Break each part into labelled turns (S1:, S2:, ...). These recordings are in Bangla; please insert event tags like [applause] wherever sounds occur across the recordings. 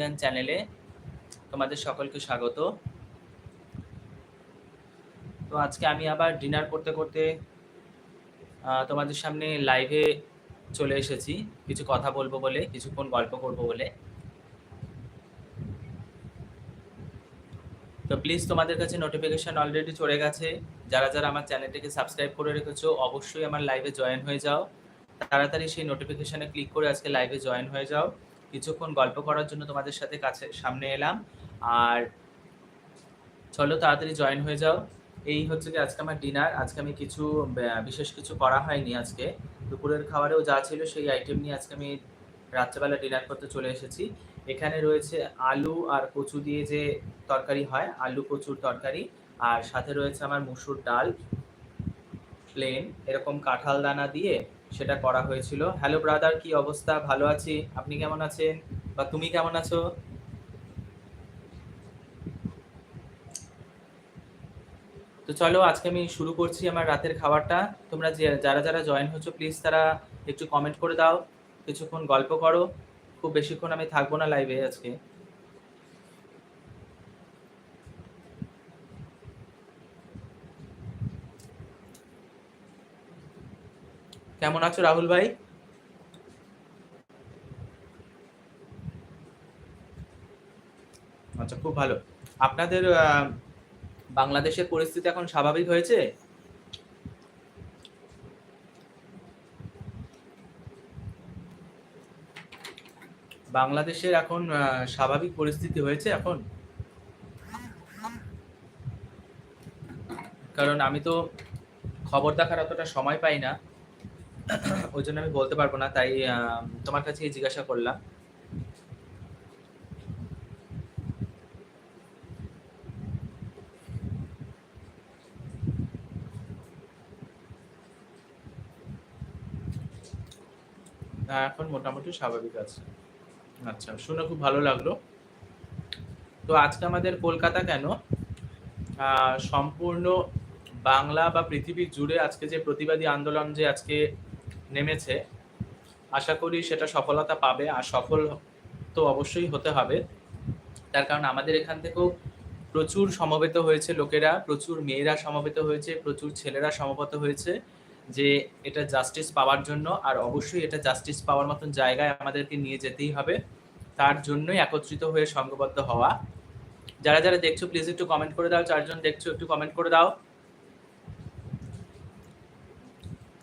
S1: ইন্ডিয়ান চ্যানেলে তোমাদের সকলকে স্বাগত। তো আজকে আমি আবার ডিনার করতে করতে তোমাদের সামনে লাইভে চলে এসেছি। কিছু কথা বলব বলে কিছুক্ষণ গল্প করব বলে। তো প্লিজ তোমাদের কাছে নোটিফিকেশন অলরেডি চলে গেছে। যারা যারা আমার চ্যানেলটিকে সাবস্ক্রাইব করে রেখেছো, অবশ্যই আমার লাইভে জয়েন হয়ে যাও। তাড়াতাড়ি সেই নোটিফিকেশনে ক্লিক করে আজকে লাইভে জয়েন হয়ে যাও। কিছুক্ষণ গল্প করার জন্য তোমাদের সাথে কাছে, সামনে এলাম। আর চলো তাড়াতাড়ি জয়েন হয়ে যাও। এই হচ্ছে কি আজকে আমার ডিনার আজকে আমি কিছু বিশেষ কিছু করা হয়নি আজকে। দুপুরের খাবারেও যা ছিল সেই আইটেম নিয়ে আজকে আমি রাত্রেবেলা ডিনার করতে চলে এসেছি। এখানে রয়েছে আলু আর কচু দিয়ে যে তরকারি হয়, আলু কচুর তরকারি। আর সাথে রয়েছে আমার মুসুর ডাল প্লেন এরকম কাঁঠাল দানা দিয়ে সেটা করা হয়েছিল। হ্যালো ব্রাদার কি অবস্থা? ভালো আছি? আপনি কেমন আছেন? বা তুমি কেমন আছো? তো চলো, আজকে আমি শুরু করছি আমার রাতের খাবারটা। তোমরা যে, যারা যারা জয়েন হচ্ছো প্লিজ তারা একটু কমেন্ট করে দাও। কিছুক্ষণ গল্প করো। খুব বেশিক্ষণ আমি থাকব না লাইভে আজকে। কেমন আছো রাহুল ভাই? আচ্ছা খুব ভালো। আপনাদের বাংলাদেশের পরিস্থিতি এখন স্বাভাবিক হয়েছে? বাংলাদেশের এখন স্বাভাবিক পরিস্থিতি হয়েছে এখন? কারণ আমি তো খবর দেখার অতটা সময় পাই না। [coughs] ওই জন্য আমি বলতে পারব না, তাই তোমার কাছে জিজ্ঞাসা করলাম। এখন মোটামুটি স্বাভাবিক আছে। আচ্ছা শুনে খুব ভালো লাগল। তো আজকে আমাদের কলকাতা কেন? সম্পূর্ণ বাংলা বা পৃথিবী জুড়ে আজকে যে প্রতিবাদী আন্দোলন যে আজকে নেমেছে। আশা করি সেটা সফলতা পাবে আর সফল তো অবশ্যই হতে হবে। তার কারণ আমাদের এখান থেকেও প্রচুর সমবেত হয়েছে লোকেরা, প্রচুর মেয়েরা সমবেত হয়েছে, প্রচুর ছেলেরা সমবেত হয়েছে যে এটা জাস্টিস পাওয়ার জন্য আর অবশ্যই এটা জাস্টিস পাওয়ার মতন জায়গায় আমাদেরকে নিয়ে যেতেই হবে। তার জন্যই একত্রিত হয়ে সংঘবদ্ধ হওয়া। যারা যারা দেখছ প্লিজ একটু কমেন্ট করে দাও, চারজন দেখছ, একটু কমেন্ট করে দাও।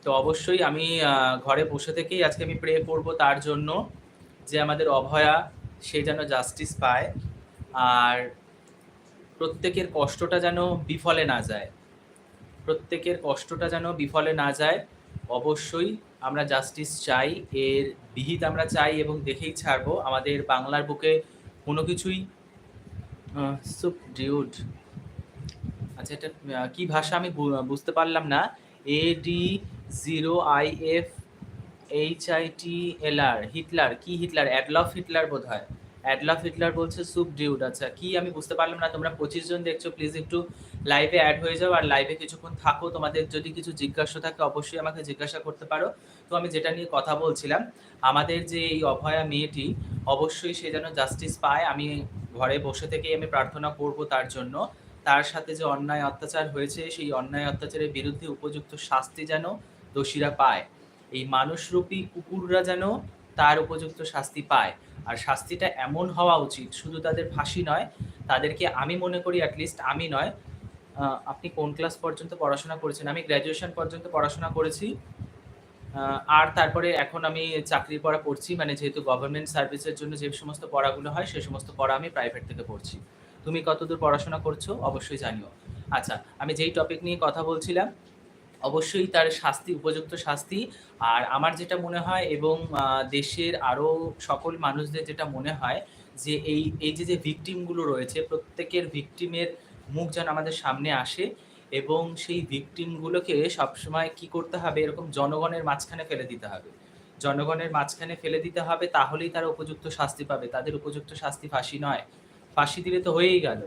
S1: তো অবশ্যই আমি ঘরে বসে থেকেই আজকে আমি প্রে করব তার জন্য যে আমাদের অভয়া সে যেন জাস্টিস পায় আর প্রত্যেকের কষ্টটা যেন বিফলে না যায়। প্রত্যেকের কষ্টটা যেন বিফলে না যায়, অবশ্যই আমরা জাস্টিস চাই, এর বিহিত আমরা চাই এবং দেখেই ছাড়বো। আমাদের বাংলার বুকে কোনো কিছুই সুপ ডিউড আচ্ছা এটা কী ভাষা আমি বুঝতে পারলাম না। A D zero I F H I T L R, Hitler, কি হিটলার? অ্যাডলফ হিটলার বোধ হয় অ্যাডলফ হিটলার বলছে, সুপ ডিউড। আচ্ছা কি আমি বুঝতে পারলাম না, তোমরা পঁচিশ জন দেখছ প্লিজ একটু লাইভে অ্যাড হয়ে যাও, আর লাইভে কিছুক্ষণ থাকো। তোমাদের যদি কিছু জিজ্ঞাসা থাকে, অবশ্যই আমাকে জিজ্ঞাসা করতে পারো। তো আমি যেটা নিয়ে কথা বলছিলাম, আমাদের যে এই অভয়া মেয়েটি, অবশ্যই সে যেন জাস্টিস পায়। আমি ঘরে বসে থেকেই আমি প্রার্থনা করব তার জন্য। তার সাথে যে অন্যায় অত্যাচার হয়েছে, সেই অন্যায় অত্যাচারের বিরুদ্ধে উপযুক্ত শাস্তি যেন দোষীরা পায়। এই মানুষরূপী কুকুররা যেন তার উপযুক্ত শাস্তি পায়। আর শাস্তিটা এমন হওয়া উচিত, শুধু তাদের ফাঁসি নয়, তাদেরকে আমি মনে করি অ্যাটলিস্ট আমি নয় আপনি কোন ক্লাস পর্যন্ত পড়াশোনা করেছেন? আমি গ্র্যাজুয়েশন পর্যন্ত পড়াশোনা করেছি। আর তারপরে এখন আমি চাকরির পড়া পড়ছি মানে যেহেতু গভর্নমেন্ট সার্ভিসের জন্য যে সমস্ত পড়াগুলো হয়, সে সমস্ত পড়া আমি প্রাইভেট থেকে পড়ছি। তুমি কতদূর পড়াশোনা করছ? অবশ্যই জানিও। আচ্ছা আমি যেই টপিক নিয়ে কথা বলছিলাম অবশ্যই তার শাস্তি, উপযুক্ত শাস্তি। আর আমার যেটা মনে হয় এবং দেশের আরও সকল মানুষদের যেটা মনে হয় যে এই এই যে যে ভিকটিমগুলো রয়েছে, প্রত্যেকের ভিকটিমের মুখ যেন আমাদের সামনে আসে এবং সেই ভিকটিমগুলোকে সবসময় কি করতে হবে? এরকম জনগণের মাঝখানে ফেলে দিতে হবে। জনগণের মাঝখানে ফেলে দিতে হবে, তাহলেই তারা উপযুক্ত শাস্তি পাবে। তাদের উপযুক্ত শাস্তি ফাঁসি নয়। ফাঁসি দিলে তো হয়েই গেল।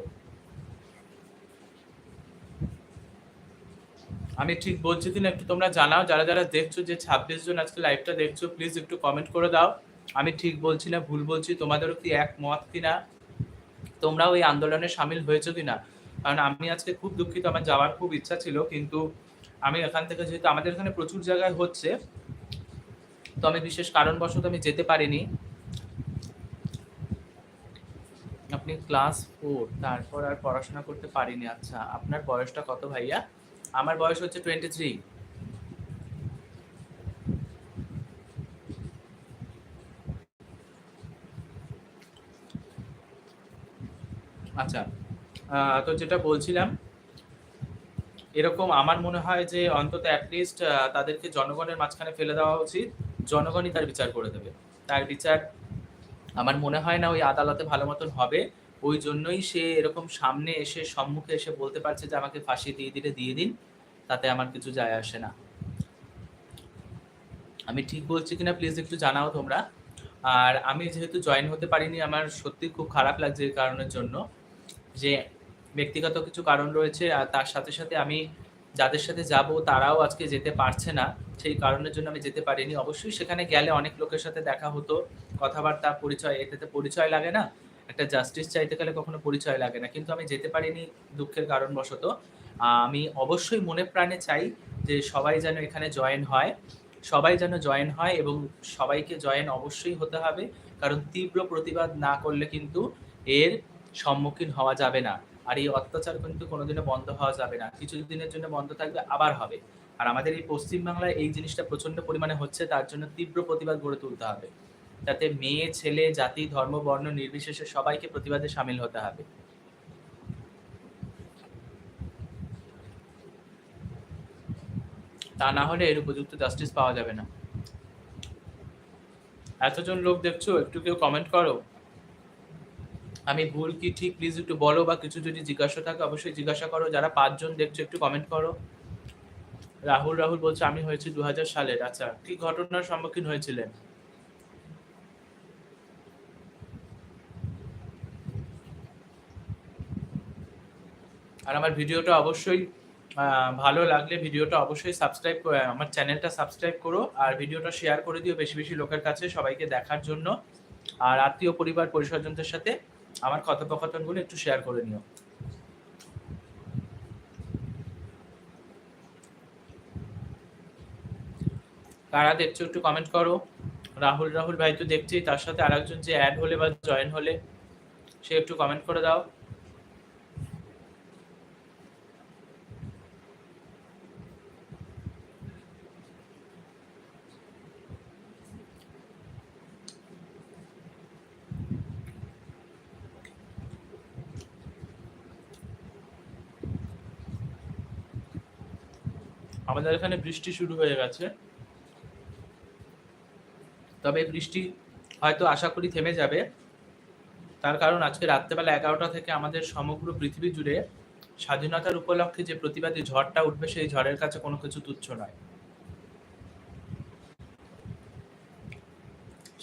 S1: আমি ঠিক বলছি কিনা একটু তোমরা জানাও, যারা যারা দেখছ যে ছাব্বিশ জন আজকে লাইভটা দেখছ প্লিজ একটু কমেন্ট করে দাও। আমি ঠিক বলছি না ভুল বলছি, তোমাদেরও কি এক মত কিনা তোমরাও এই আন্দোলনে সামিল হয়েছো কিনা কারণ আমি আজকে খুব দুঃখিত, আমার যাওয়ার খুব ইচ্ছা ছিল, কিন্তু আমি এখান থেকে যেহেতু, আমাদের এখানে প্রচুর জায়গায় হচ্ছে, তো আমি বিশেষ কারণবশত আমি যেতে পারিনি। আপনি ক্লাস ফোর তারপর আর পড়াশোনা করতে পারিনি আচ্ছা আপনার বয়সটা কত ভাইয়া? আমার বয়স হচ্ছে টোয়েন্টি থ্রি আচ্ছা তো যেটা বলছিলাম, এরকম আমার মনে হয় যে অন্তত অ্যাটলিস্ট তাদেরকে জনগণের মাঝখানে ফেলে দেওয়া উচিত। জনগণই তার বিচার করে দেবে। তার বিচার আমার মনে হয় না ওই আদালতে ভালো মতন হবে। ওই জন্যই সে এরকম সামনে এসে সম্মুখে এসে বলতে পারছে যে, আমাকে ফাঁসি দিয়ে দিলে দিয়ে দিন, তাতে আমার কিছু যায় আসে না। আমি ঠিক বলছি কিনা প্লিজ একটু জানাও তোমরা। আর আমি যেহেতু জয়েন হতে পারিনি, আমার সত্যি খুব খারাপ লাগছে এই কারণের জন্য যে, ব্যক্তিগত কিছু কারণ রয়েছে আর তার সাথে সাথে আমি যাদের সাথে যাব তারাও আজকে যেতে পারছে না, সেই কারণের জন্য আমি যেতে পারিনি। অবশ্যই সেখানে গেলে অনেক লোকের সাথে দেখা হতো, কথাবার্তা, পরিচয়, এটাতে পরিচয় লাগে না। একটা জাস্টিস চাইতে গেলে কখনো পরিচয় লাগে না। কিন্তু আমি যেতে পারিনি দুঃখের কারণবশত। আমি অবশ্যই মনে প্রাণে চাই যে সবাই যেন এখানে জয়েন হয়। সবাই যেন জয়েন হয় এবং সবাইকে জয়েন অবশ্যই হতে হবে। কারণ তীব্র প্রতিবাদ না করলে কিন্তু এর সম্মুখীন হওয়া যাবে না। আর এই অত্যাচার কিন্তু কোনোদিনও বন্ধ হওয়া যাবে না। কিছু দিনের জন্য বন্ধ থাকবে, আবার হবে। আর আমাদের এই পশ্চিমবাংলায় এই জিনিসটা প্রচণ্ড পরিমাণে হচ্ছে, তার জন্য তীব্র প্রতিবাদ গড়ে তুলতে হবে। যাতে মেয়ে, ছেলে, জাতি, ধর্ম, বর্ণ নির্বিশেষে সবাইকে প্রতিবাদে সামিল হতে হবে। তা না হলে এর উপযুক্ত জাস্টিস পাওয়া যাবে না। এতজন লোক দেখছ, একটু কেউ কমেন্ট করো। আমি ভুল কি ঠিক? প্লিজ একটু বলো বা কিছু যদি জিজ্ঞাসা থাকে, অবশ্যই জিজ্ঞাসা করো। যারা পাঁচজন দেখছ, একটু কমেন্ট করো। রাহুল রাহুল বলছে, আমি হয়েছি দু হাজার সালের। আচ্ছা কি ঘটনার সম্মুখীন হয়েছিলেন? আর আমার ভিডিওটা অবশ্যই ভালো লাগলে ভিডিওটা অবশ্যই সাবস্ক্রাইব আমার চ্যানেলটা সাবস্ক্রাইব করো আর ভিডিওটা শেয়ার করে দিও বেশি বেশি লোকের কাছে সবাইকে দেখার জন্য। আর আত্মীয় পরিবার, পরিস্বজনদের সাথে আমার কথোপকথনগুলো একটু শেয়ার করে নিও। কারা দেখছ একটু কমেন্ট করো। রাহুল রাহুল ভাই তো দেখছি তার সাথে আরেকজন যে অ্যাড হলে বা জয়েন হলে, সে একটু কমেন্ট করে দাও। আমাদের এখানে বৃষ্টি শুরু হয়ে গেছে। তবে বৃষ্টি হয়তো আশা করি থেমে যাবে। তার কারণ আজকে রাত্রেবেলা এগারোটা থেকে আমাদের সমগ্র পৃথিবী জুড়ে স্বাধীনতার উপলক্ষে যে প্রতিবাদী ঝড়টা উঠবে, সেই ঝড়ের কাছে কোনো কিছু তুচ্ছ নয়।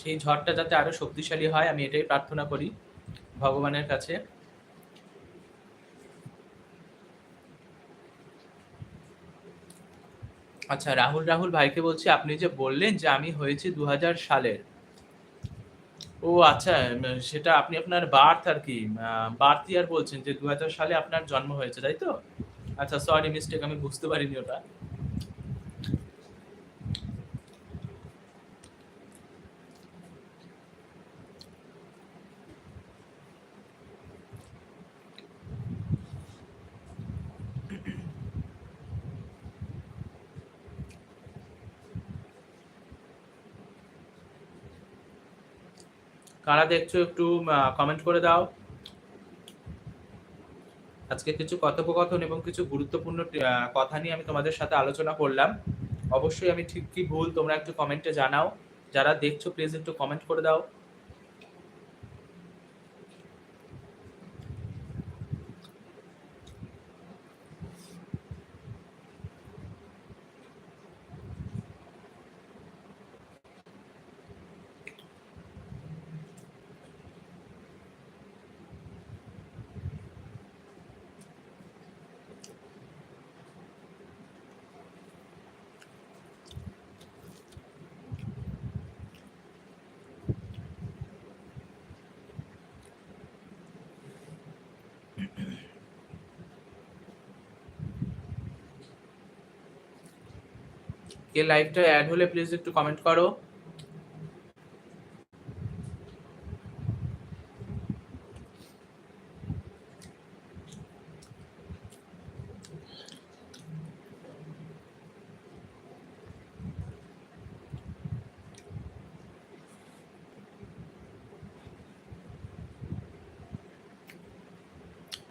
S1: সেই ঝড়টা যাতে আরও শক্তিশালী হয়, আমি এটাই প্রার্থনা করি ভগবানের কাছে। আচ্ছা রাহুল রাহুল ভাইকে বলছি, আপনি যে বললেন যে আমি হয়েছি দু হাজার সালের। ও আচ্ছা সেটা আপনি আপনার বার্থ আর কি বার্থ ইয়ার বলছেন যে দু হাজার সালে আপনার জন্ম হয়েছে, তাই তো? আচ্ছা সরি মিস্টেক আমি বুঝতে পারিনি ওটা। কারা দেখছ একটু কমেন্ট করে দাও। আজকে কিছু কথোপকথন এবং কিছু গুরুত্বপূর্ণ কথা নিয়ে আমি তোমাদের সাথে আলোচনা করলাম। অবশ্যই আমি ঠিক কি ভুল তোমরা একটু কমেন্টে জানাও। যারা দেখছ প্লিজ একটু কমেন্ট করে দাও। কে লাইভটা অ্যাড হলে প্লিজ একটু কমেন্ট করো।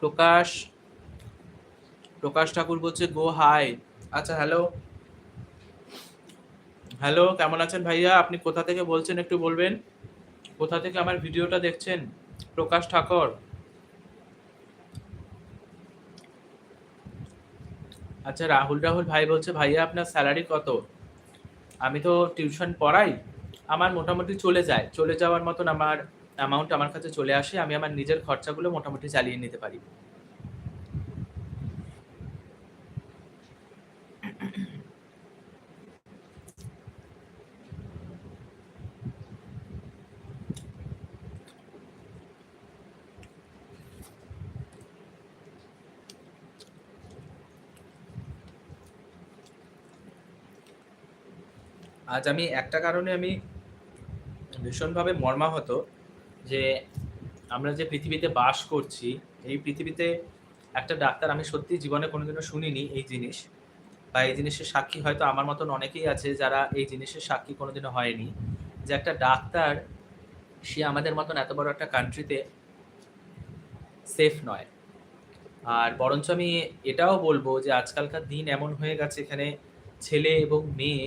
S1: প্রকাশ প্রকাশ ঠাকুর বলছে গো হাই আচ্ছা হ্যালো হ্যালো, কেমন আছেন ভাইয়া? আপনি কোথা থেকে বলছেন একটু বলবেন? কোথা থেকে আমার ভিডিওটা দেখছেন? প্রকাশ ঠাকুর। আচ্ছা রাহুল রাহুল ভাই বলছে, ভাইয়া, আপনার স্যালারি কত? আমি তো টিউশন পড়াই, আমার মোটামুটি চলে যায়। চলে যাওয়ার মতন আমার অ্যামাউন্ট আমার কাছে চলে আসে, আমি আমার নিজের খরচাগুলো মোটামুটি চালিয়ে নিতে পারি। আজ আমি একটা কারণে আমি ভীষণভাবে মর্মাহত যে আমরা যে পৃথিবীতে বাস করছি, এই পৃথিবীতে একটা ডাক্তার আমি সত্যি জীবনে কোনোদিনও শুনিনি এই জিনিস বা এই জিনিসের সাক্ষী হয়তো আমার মতন অনেকেই আছে যারা এই জিনিসের সাক্ষী কোনোদিনও হয়নি। যে একটা ডাক্তার, সে আমাদের মতন এত বড় একটা কান্ট্রিতে সেফ নয়। আর বরঞ্চ আমি এটাও বলব যে আজকালকার দিন এমন হয়ে গেছে, এখানে ছেলে এবং মেয়ে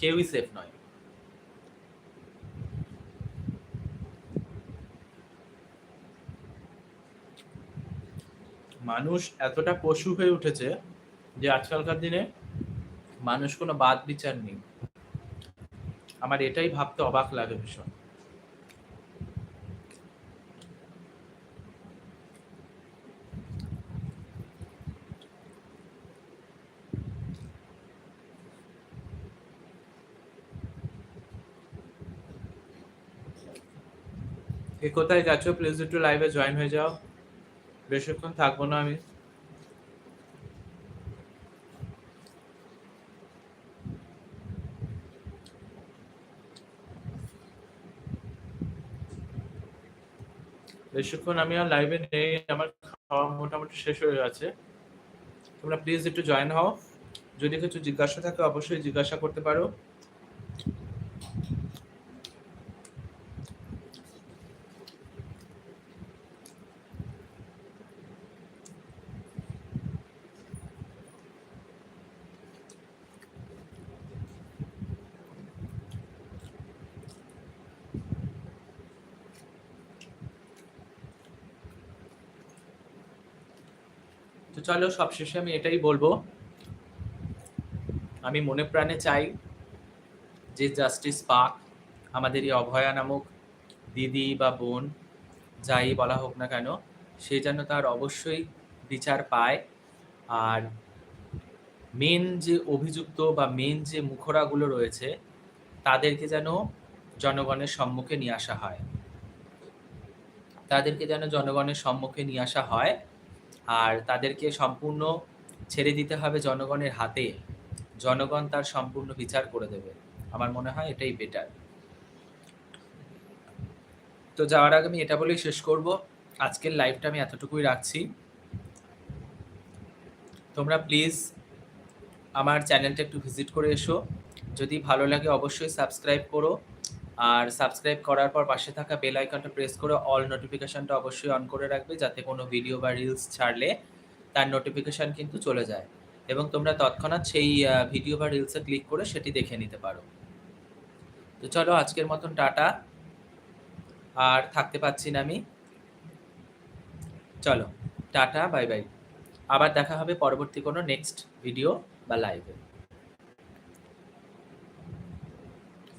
S1: কেউই সেফ নয়। মানুষ এতটা পশু হয়ে উঠেছে যে আজকালকার দিনে মানুষ কোনো বাদ বিচার নেই। আমার এটাই ভাবতে অবাক লাগে ভীষণ। কে কোথায় গেছো প্লিজ একটু লাইভে জয়েন হয়ে যাও। বেশিক্ষণ থাকব না আমি। বেশিক্ষণ আমি আর লাইভে নেই। আমার খাওয়া মোটামুটি শেষ হয়ে গেছে। তোমরা প্লিজ একটু জয়েন হও। যদি কিছু জিজ্ঞাসা থাকে, অবশ্যই জিজ্ঞাসা করতে পারো। তো চলো, সবশেষে আমি এটাই বলব। আমি মনে প্রাণে চাই যে জাস্টিস পাক, আমাদের এই অভয়া নামক দিদি বা বোন, যাই বলা হোক না কেন, সে যেন তার অবশ্যই বিচার পায়। আর মেন যে অভিযুক্ত বা মেন যে মুখরাগুলো রয়েছে, তাদেরকে যেন জনগণের সম্মুখে নিয়ে আসা হয়। তাদেরকে যেন জনগণের সম্মুখে নিয়ে আসা হয়। আর তাদেরকে সম্পূর্ণ ছেড়ে দিতে হবে জনগণের হাতে। জনগণ তার সম্পূর্ণ বিচার করে দেবে। আমার মনে হয় এটাই বেটার তো যাওয়ার আগে আমি এটা বলেই শেষ করব। আজকের লাইভটা আমি এতটুকুই রাখছি। তোমরা প্লিজ আমার চ্যানেলটা একটু ভিজিট করে এসো। যদি ভালো লাগে অবশ্যই সাবস্ক্রাইব করো। আর সাবস্ক্রাইব করার পর পাশে থাকা বেল আইকনটা প্রেস করে অল নোটিফিকেশনটা অবশ্যই অন করে রাখবে, যাতে কোনো ভিডিও বা রিলস ছাড়লে তার নোটিফিকেশন কিন্তু চলে যায়। এবং তোমরা তৎক্ষণাৎ সেই ভিডিও বা রিলসে ক্লিক করে সেটি দেখে নিতে পারো। তো চলো আজকের মতন টাটা। আর থাকতে পাচ্ছি না আমি। চলো, টাটা বাই বাই আবার দেখা হবে পরবর্তী কোনো নেক্সট ভিডিও বা লাইভে